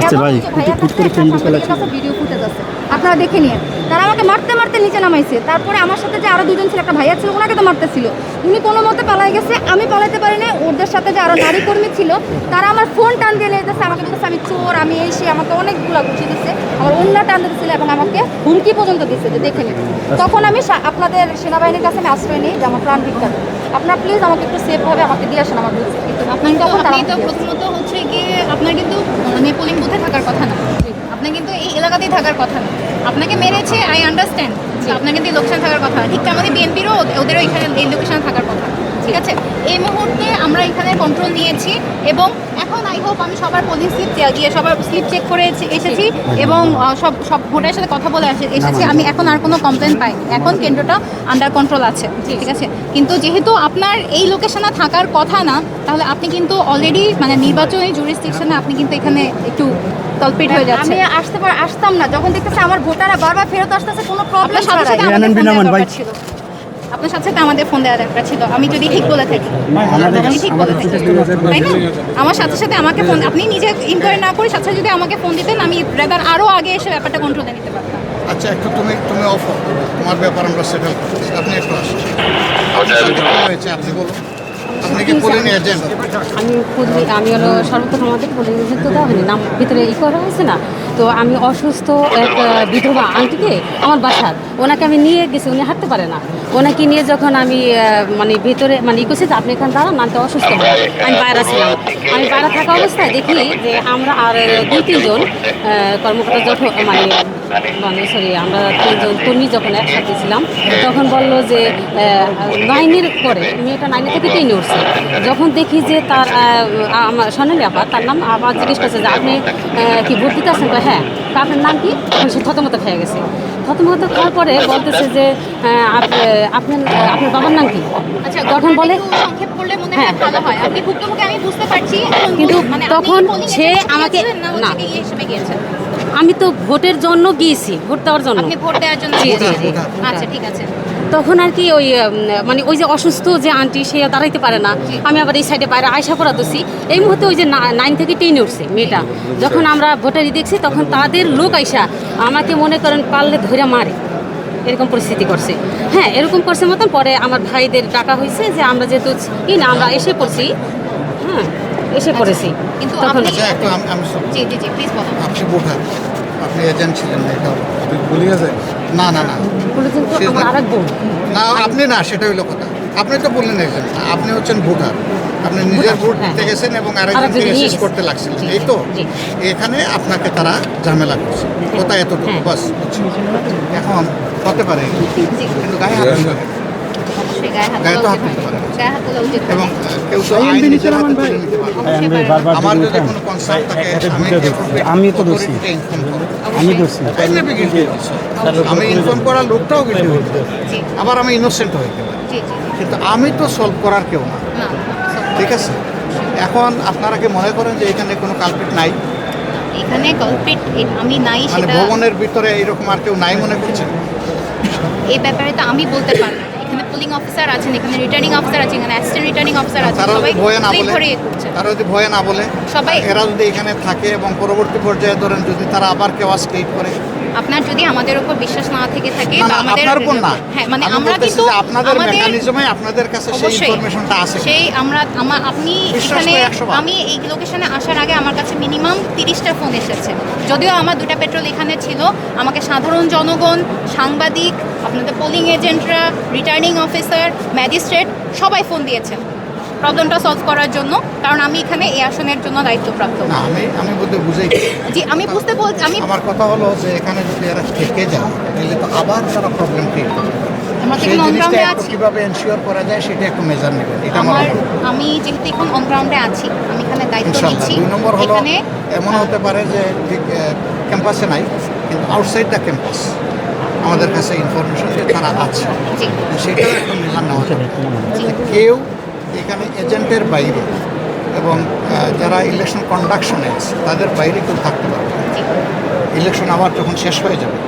আচ্ছা ভাই, কুট করে ভিডিও ফুটেজ আছে। আপনারা দেখে নিন তারা আমাকে মারতে মারতে নিচে নামাইছে। তারপরে আমার সাথে যে আরও দুজন ছিল একটা ভাইয়া ছিল ওনাকে তো মারতেছিল। উনি কোনো মতে পালাই গেছে আমি পালাইতে পারি না ওদের সাথে যে আরও নারী কর্মী ছিল তারা আমার ফোন টান দিয়ে নিয়ে যাচ্ছে। আমাকে বলতেছে আমি চোর আমি এই সে আমাকে অনেকগুলো ঘুষি দিচ্ছে আমার অন্য টান দিচ্ছিল এবং আমাকে হুমকি পর্যন্ত দিচ্ছে যে দেখে নিন। তখন আমি আপনাদের সেনাবাহিনীর কাছে আমি আশ্রয় নিই যে আমার প্রাণ ভিক্ষা। আপনারা প্লিজ আমাকে একটু সেফভাবে আমাকে দিয়ে আসেন আমার বুঝতে আপনার তো আপনি তো প্রথমত হচ্ছে গিয়ে আপনার কিন্তু মানে পোলিং বুথে থাকার কথা না। আপনার কিন্তু এই এলাকাতেই থাকার কথা না। আপনাকে মেরেছে আই আন্ডারস্ট্যান্ড আপনার কিন্তু লোকেশন থাকার কথা। ঠিক আমাদের বিএনপিরও ওদেরও এখানে এই লোকেশন থাকার কথা ঠিক আছে? এই মুহূর্তে আমরা এখানে কন্ট্রোল নিয়েছি এবং এখন আই হোপ আমি সবার পোলিং স্লিপ গিয়ে সবার স্লিপ চেক করে এসেছি এবং সব সব ভোটারের সাথে কথা বলে আসে- এসেছি। আমি এখন আর কোনো কমপ্লেন পাইনি। এখন কেন্দ্রটা আন্ডার কন্ট্রোল আছে ঠিক আছে? কিন্তু যেহেতু আপনার এই লোকেশনে থাকার কথা না তাহলে আপনি কিন্তু অলরেডি মানে নির্বাচনী জুরিস্টিকশনে আপনি কিন্তু এখানে একটু হয়ে যাচ্ছে আমি আসতে পার আসতাম না। যখন দেখতেছি আমার ভোটাররা বারবার ফেরত আসতেছে কোনো প্রবলেম সাথে সাথে আপনার সাথে সাথে আমাদের ফোন দেওয়া দরকার ছিল। আমি যদি ঠিক বলে থাকি। আমি ঠিক বলে থাকি। তাই না? আমার সাথে সাথে আমাকে ফোন আপনি নিজে ইনকোয়ারি না করে সাথে সাথে যদি আমাকে ফোন দিতেন আমি রেদার আরও আগে এসে ব্যাপারটা কন্ট্রোলে নিতে পারতাম। আচ্ছা একটু তুমি তুমি অফ তোমার ব্যাপার আমরা সেটেল করছি। আপনি একটু আসুন কি হয়েছে আপনি বলুন। আপনি কি পোলিং এজেন্ট আমি আমি হলো সর্বপ্রথম আমাদের পুলিং তো দেওয়া হয়নি। নাম ভিতরে ই করা হয়েছে না? তো আমি অসুস্থ এক বিধবা আন্টিকে আমার বাসার। ওনাকে আমি নিয়ে গেছি উনি হাঁটতে পারে না। ওনাকে নিয়ে যখন আমি মানে ভিতরে মানে ই যে আপনি এখানে দাঁড়ান আনতে অসুস্থ। আমি বাইরে ছিলাম। আমি বাইরে থাকা অবস্থায় দেখি যে আমরা আর দুই তিনজন কর্মকর্তা যখন মানে মানে সরি আমরা তিনজন কর্মী যখন একসাথে ছিলাম তখন বলল যে নাইনের পরে মেয়েটা নাইনে থেকে টেনে উঠছে। যখন দেখি যে তার আমার সোনালি আপা তার নাম আবার জিজ্ঞেস করছে যে আপনি কি আসেন কয়, হ্যাঁ তা আপনার নাম কি? সে থতমত খেয়ে গেছে। থতমত খাওয়ার পরে বলতেছে যে আপনার আপনার বাবার নাম কি? আচ্ছা তখন বলে? সংক্ষেপ করলে মনে হয়। ভালো হয়। আপনি ভুক্তভোগী আমি বুঝতে পারছি। কিন্তু মানে তখন সে আমাকে- না হিসেবে আমি তো ভোটের জন্য গিয়েছি ভোট দেওয়ার জন্য। আপনি ভোট দেওয়ার। আচ্ছা ঠিক আছে। তখন আর কি ওই মানে ওই যে অসুস্থ যে আন্টি সে দাঁড়াইতে পারে না। আমি আবার এই সাইডে বাইরে আয়সা করা দোষী। এই মুহূর্তে ওই যে না- নাইন থেকে টেনে উঠছে মেয়েটা। যখন আমরা ভোটারি দেখছি তখন তাদের লোক আইসা আমাকে মনে করেন পারলে ধরে মারে। এরকম পরিস্থিতি করছে। হ্যাঁ এরকম করছে মতন পরে আমার ভাইদের ডাকা হয়েছে যে আমরা যেহেতু কি না আমরা এসে পড়ছি। হ্যাঁ এসে পড়েছি। কিন্তু তখন আচ্ছা আমি আমি সব- জি জি জি প্লিজ বলুন। আপনি এজেন্ট ছিলেন না এটা আছে না না না। না আপনি না সেটা হইল কথা। আপনি তো বললেন একজন আপনি হচ্ছেন ভোটার আপনি নিজের ভোট হ্যাঁ। দিতে গেছেন এবং আরেকজনকে শেষ করতে লাগছিলেন এই তো? এখানে আপনাকে তারা ঝামেলা করছে। কথা এতটুকু হ্যাঁ। বাস এখন হতে পারে। কিন্তু গায়ে হাত দিতে গায়ে তো হাত দিতে পারে। এবং কেউ তো আইন নিজের হাতে তুলে নিতে পারে। আমার যদি কোনো কনসার্ন থাকে আমি তো দোষী। আমি দোষী. আমি ইনফর্ম করার লোকটাও জি। আবার আমি ইনোসেন্ট হইতে পারি জি জি কিন্তু আমি তো সলভ করার কেউ না। ঠিক আছে? এখন আপনারা কি মনে করেন যে এখানে কোনো কালপিট নাই? এখানে কলপিট আমি নাই মানে ভবনের ভিতরে এরকম আর কেউ নাই মনে করছেন? এই ব্যাপারে তো আমি বলতে পারব না। এখানে পুলিং অফিসার আছেন এখানে রিটার্নিং অফিসার আছে এখানে অ্যাসিস্ট্যান্ট রিটার্নিং অফিসার আছে তারা সবাই ভয়ে না বলে করছে তারা যদি ভয় না বলে সবাই- এরা যদি এখানে থাকে এবং পরবর্তী পর্যায়ে ধরেন যদি তারা আবার কেউ ক্রিয়েট করে আপনার যদি আমাদের উপর বিশ্বাস না থেকে থাকে আমাদের হ্যাঁ মানে আমরা কিন্তু আপনাদের মেকানিজমে আপনাদের কাছে সেই ইনফরমেশনটা আছে সেই আমরা আপনি এখানে করে 100 বার। আমি এই লোকেশনে আসার আগে আমার কাছে মিনিমাম তিরিশটা ফোন এসেছে। যদিও আমার দুটা পেট্রোল এখানে ছিল আমাকে সাধারণ জনগণ সাংবাদিক আপনাদের পোলিং এজেন্টরা রিটার্নিং অফিসার ম্যাজিস্ট্রেট সবাই ফোন দিয়েছেন প্রবলেমটা সলভ করার জন্য কারণ আমি এখানে এই আসনের জন্য দায়িত্বপ্রাপ্ত। না আমি আমি বলতে বুঝাই জি আমি বুঝতে বল আমি আমার কথা হলো যে এখানে যদি এরা থেকে যায় তাহলে তো আবার তারা প্রবলেম ক্রিয়েট করতে পারে আমরা তো সেই এখন on জিনিসটা ground-এ একটু আছি। কীভাবে এনশিওর করা যায় সেটা একটু মেজার নেবেন। আমার আমার আমি যেহেতু এখন অন গ্রাউন্ডে আছি আমি এখানে দায়িত্ব নিচ্ছি। এখানে এমন হতে পারে যে ঠিক ক্যাম্পাসে নাই কিন্তু আউটসাইড দ্য ক্যাম্পাস আমাদের কাছে ইনফরমেশন যে তারা আছে। সেটাও একটু মেলার নেওয়া যাবে কেউ এখানে এজেন্টের বাইরে এবং যারা ইলেকশন কন্ডাকশনে আছে তাদের বাইরে কেউ থাকতে পারবে ইলেকশন আবার যখন শেষ হয়ে যাবে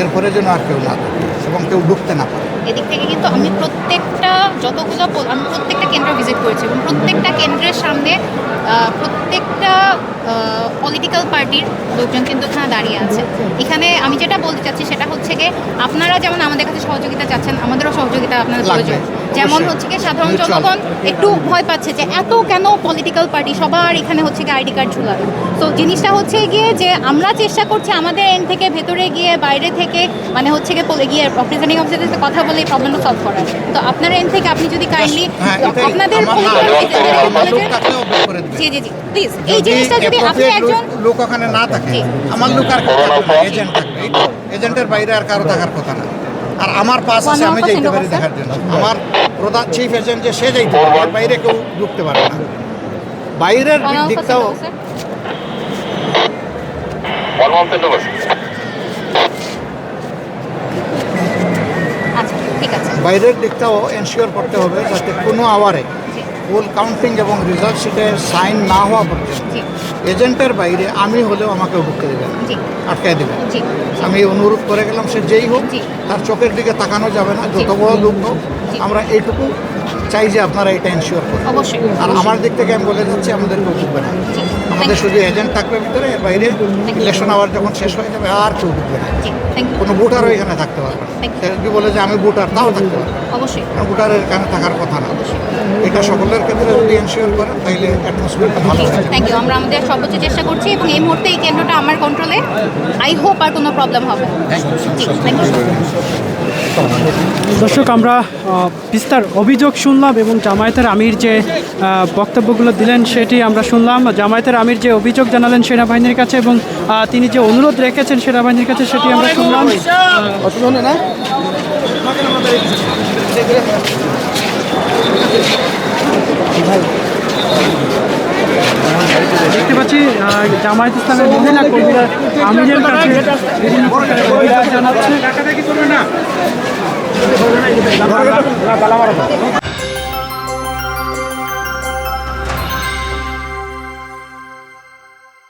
এরপরে যেন আর কেউ না থাকে এবং কেউ ঢুকতে না পারে। এদিক থেকে কিন্তু আমি প্রত্যেকটা যতগুলো আমি প্রত্যেকটা কেন্দ্র ভিজিট করেছি এবং প্রত্যেকটা কেন্দ্রের সামনে প্রত্যেকটা পলিটিক্যাল পার্টির লোকজন কিন্তু এখানে দাঁড়িয়ে আছে। এখানে আমি যেটা বলতে চাচ্ছি সেটা হচ্ছে কি আপনারা যেমন আমাদের কাছে সহযোগিতা চাচ্ছেন আমাদেরও সহযোগিতা আপনাদের লাগবে। প্রয়োজন যেমন হচ্ছে কি সাধারণ জনগণ একটু ভয় পাচ্ছে যে এত কেন পলিটিক্যাল পার্টি সবার এখানে হচ্ছে কি আইডি কার্ড ঝুলানো তো জিনিসটা হচ্ছে গিয়ে যে আমরা চেষ্টা করছি আমাদের এন্ড থেকে ভেতরে গিয়ে বাইরে থেকে মানে হচ্ছে গিয়ে গিয়ে প্রেজেন্টিং অফিসারের সাথে কথা বলে এই প্রবলেমটা সলভ করার। তো আপনার এন্ড থেকে আপনি যদি কাইন্ডলি হ্যাঁ, আপনাদের আমার না, political leader আমার লোক বলে যে- থাকলেও বের করে দিবে। জি জি জি প্লিজ এই জিনিসটা যদি আপনি একজন লোক- ওখানে না থাকে আমার লোক আর এজেন্ট থাকবে এজেন্টের বাইরে আর কারও থাকার কথা না। আর আমার পাস আছে আমি যাইতে পারি দেখার জন্য। আমার প্রধান চিফ এজেন্ট যে সে যাইতে পারে বাইরে কেউ ঢুকতে পারে না। বাইরের দিকটাও. আচ্ছা ঠিক আছে। বাইরের দিকটাও এনশিওর করতে হবে যাতে কোনো আওয়ারে ফুল কাউন্টিং এবং রেজাল্ট শিটে সাইন না হওয়া পর্যন্ত এজেন্টের বাইরে আমি হলেও আমাকে ঢুকতে দেবেন। আটকায় দেবে আমি অনুরোধ করে গেলাম সে যেই হোক তার চোখের দিকে তাকানো যাবে না যত বড় লোক হোক আমরা এইটুকু চাই যে আপনারা এটা এনশিওর করুন। অবশ্যই। আর আমার দিক থেকে আমি বলে যাচ্ছি আমাদের কেউ ঢুকবে না। আমাদের শুধু এজেন্ট থাকবে ভিতরে এর বাইরে ইলেকশন আওয়ার যখন শেষ হয়ে যাবে আর কেউ ঢুকবে না। থ্যাংক ইউ কোনো ভোটারও এখানে থাকতে পারবে না। You. বলে যে আমি ভোটার তাও থাকতে পারবে না। অবশ্যই। ভোটারের এখানে থাকার কথা না। এটা সকলের ক্ষেত্রে যদি এনশিওর করেন তাহলে অ্যাটমসফিয়ারটা ভালো হয়ে। থ্যাংক ইউ আমরা আমাদের সর্বোচ্চ চেষ্টা করছি এবং এই মুহূর্তে এই কেন্দ্রটা আমার কন্ট্রোলে আই হোপ আর কোনো প্রবলেম হবে না। জি থ্যাংক ইউ দর্শক, আমরা বিস্তার অভিযোগ শুনলাম এবং জামায়াতের আমির যে বক্তব্যগুলো দিলেন সেটি আমরা শুনলাম। জামায়াতের আমির যে অভিযোগ জানালেন সেনাবাহিনীর কাছে এবং তিনি যে অনুরোধ রেখেছেন সেনাবাহিনীর কাছে সেটি আমরা শুনলাম। দেখতে পাচ্ছি জামায়াত ইসলামের মহিলা কর্মীরা আমিরের কাছে বিভিন্ন প্রকারের